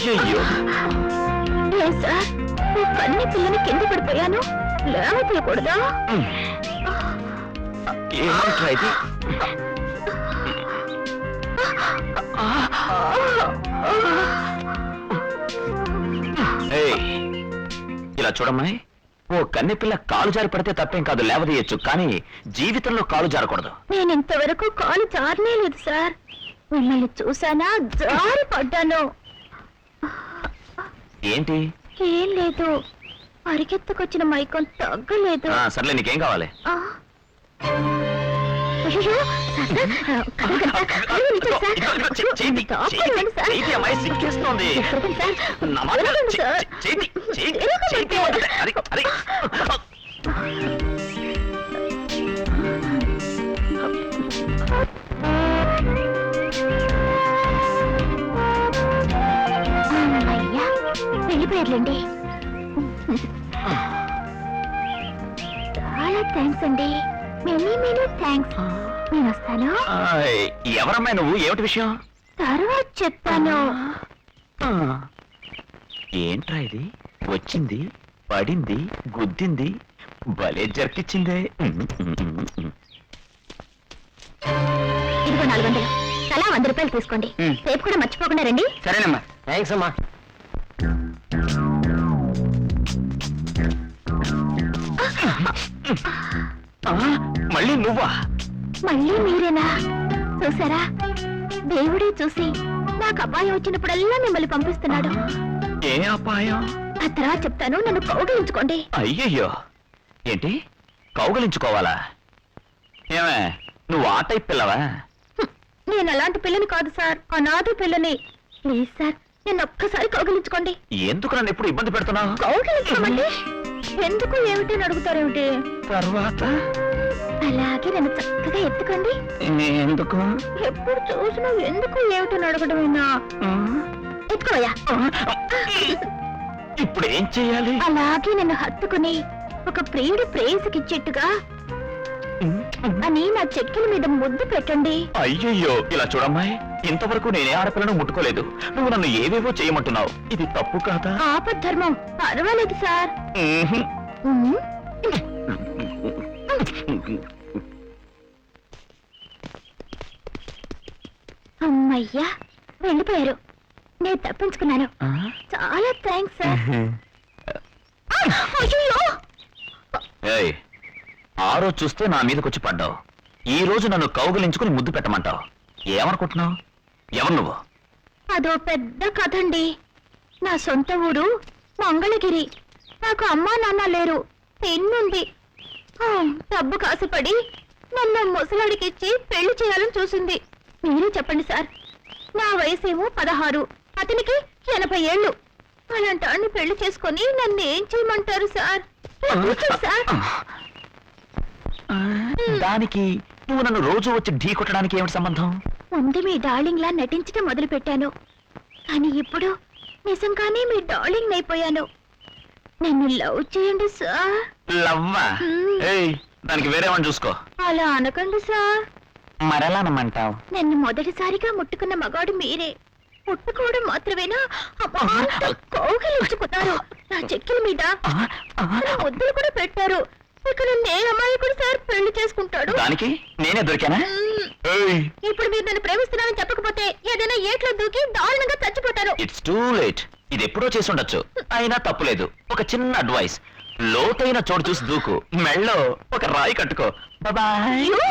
అయ్యయ్యో. ఏం సార్ పిల్లని కింద పడిపోయాను. లేవతీయకూడదా ఇది? ఏయ్, ఇలా చూడమ్మాయి ఓ కన్నె పిల్ల కాలు జారి పడితే తప్పేం కాదు లేవదీయచ్చు. కానీ జీవితంలో కాలు జారకూడదు. నేను ఇంతవరకు కాలు జారనే లేదు సార్. మిమ్మల్ని చూసానా జారి పడ్డాను ఏంటి ఏం లేదు పరిగెత్తుకొచ్చిన మైకం తగ్గలేదు ఆ, సర్లే నీకేం కావాలి ఆ. అయ్యయ్యో, సార్, సార్, కథ కథ వినిపించండి, సార్. సార్. అమ్మాయి సిక్కేస్తోంది. నా మాట సార్. అరే, అరే. వెళ్ళిపోయారులేండి. చాలా థ్యాంక్స్ అండి. మెనీ మెనీ థ్యాంక్స్ నేను వస్తాను. ఆయ్, ఎవరమ్మాయి నువ్వు? ఏమిటి విషయం? తర్వాత చెప్తాను. ఆ, ఏంట్రా ఇది? వచ్చింది పడింది గుద్దింది. భలే జరికిచ్చిందే ఇదిగో నాలుగు వందలు. తలా వంద రూపాయలు తీసుకోండి. రేపు కూడా మర్చిపోకుండా రండి. సరేనమ్మా. థ్యాంక్స్ అమ్మా. మళ్ళీ నువ్వా? మళ్ళీ మీరేనా? చూసారా? దేవుడే చూసి నాకు అబ్బాయి వచ్చినప్పుడల్లా మిమ్మల్ని పంపిస్తున్నాడు. ఏ అపాయం? ఆ తర్వాత చెప్తాను నన్ను కౌగిలించుకోండి. అయ్యయ్యో! ఏంటి? కౌగలించుకోవాలా? ఏమే నువ్వు ఆ టైప్ పిల్లవా. నేను అలాంటి పిల్లని కాదు సార్. అనాథ పిల్లని. ప్లీజ్ సార్ నేను ఒక్కసారి కౌగిలించుకోండి. ఎందుకు నన్ను ఎప్పుడు ఇబ్బంది పెడుతున్నావు? కౌగిలించుకోమండి. ఎందుకు ఏమిటి అని అడుగుతారేమిటి? తర్వాత? అలాగే నన్ను చక్కగా ఎత్తుకోండి. ఎందుకు? ఎప్పుడు చూసినా ఎందుకు ఏమిటి అని అడగడమేనా? ఎత్తుకోయా ఇప్పుడు ఏం చెయ్యాలి అలాగే నన్ను హత్తుకుని ఒక ప్రియుడు ప్రేయసికిచ్చేట్టుగా అని నా చెక్కిల మీద ముద్దు పెట్టండి. అయ్యయ్యో ఇలా చూడమ్మాయి ఇంతవరకు నేనే ఆడపిల్లను ముట్టుకోలేదు. నువ్వు నన్ను ఏవేవో చేయమంటున్నావు. ఇది తప్పు కాదా? ఆపద్ధర్మం. పర్వాలేదు సార్. అమ్మయ్యా వెళ్ళిపోయారు. నేను తప్పించుకున్నాను? చాలా థ్యాంక్స్ సార్. అయ్యో ఏయ్, ఆ రోజు చూస్తే నా మీదకొచ్చి పడ్డావు. ఈ రోజు నన్ను కౌగిలించుకుని ముద్దు పెట్టమంటావు. ఏమనుకుంటున్నావు? ఎవరు నువ్వు? అదో పెద్ద కథ అండి నా సొంత ఊరు మంగళగిరి. నాకు అమ్మా నాన్న లేరు. పెన్నుంది. ఆ, డబ్బు కాసుపడి నన్ను ముసలాడికిచ్చి పెళ్ళి చేయాలని చూసింది. మీరే చెప్పండి సార్. నా వయసేమో పదహారు. అతనికి ఎనభై ఏళ్ళు. అలాంటి పెళ్ళి చేసుకొని నన్ను ఏం చేయమంటారు సార్? సార్. దానికి నువ్వు నన్ను రోజు వచ్చి ఢీ కొట్టడానికి ఏమిటి సంబంధం? ముందు మీ డార్లింగ్ లా నటించడం మొదలు పెట్టాను కానీ ఇప్పుడు నిజంగానే మీ డార్లింగ్ అయిపోయాను. నన్ను లవ్ చేయండి సార్. లవ్వా. ఏయ్ దానికి వేరే వాడిని చూసుకో. అలా అనకండి సార్. మరెలానమ్మంటావు నన్ను మొదటిసారిగా ముట్టుకున్న మగాడు మీరే. ముట్టుకోవడం మాత్రమేనా? కౌగిలించుకున్నారు. నా చెక్కిల మీద ముద్దులు కూడా పెట్టారు. ఇక నన్ను ఏ అమ్మాయి కూడా సార్ పెళ్ళి చేసుకుంటాడు. దానికి నేనే దొరికానా? ఇప్పుడు మీరు నన్ను ప్రేమిస్తున్నానని చెప్పకపోతే ఏదైనా ఏట్లో దూకి దారుణంగా చచ్చిపోతారు. ఇట్స్ టూ లేట్ ఇది ఎప్పుడో చేసి ఉండొచ్చు. అయినా తప్పులేదు ఒక చిన్న అడ్వైస్ లోతైన చోటు చూసి దూకు. మెళ్ళో ఒక రాయి కట్టుకో. బాయ్ అయ్యో!